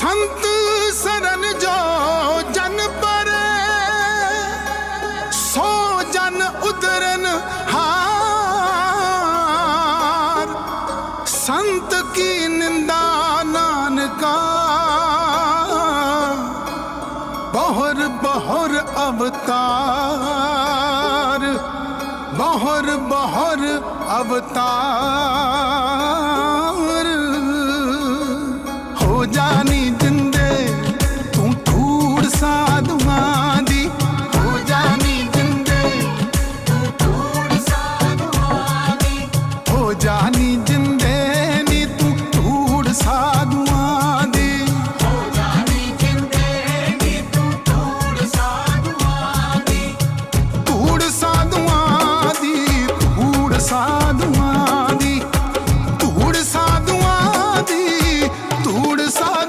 ਸੰਤ ਸਰਨ ਜੋ ਜਨ ਪਰੇ, ਸੋ ਜਨ ਉਤਰਨ ਹਾਰ। ਸੰਤ ਕੀ ਨਿੰਦਾ ਨਾਨਕਾ, ਬਹੁਰ ਬਹੁਰ ਅਵਤਾਰ, ਬਹੁਰ ਬਹੁਰ ਅਵਤਾਰ। ਨਹੀਂ ਦਿੰਦੇ। ਤੂੰ ਧੂੜ ਸਾਧੂਆਂ ਦੀ ਪੂਜਾ ਨਹੀਂ ਦਿੰਦੇ। ਤੂੰ ਧੂੜ ਸਾਧੂਆਂ ਦੀ ਹੋ ਜਾਣ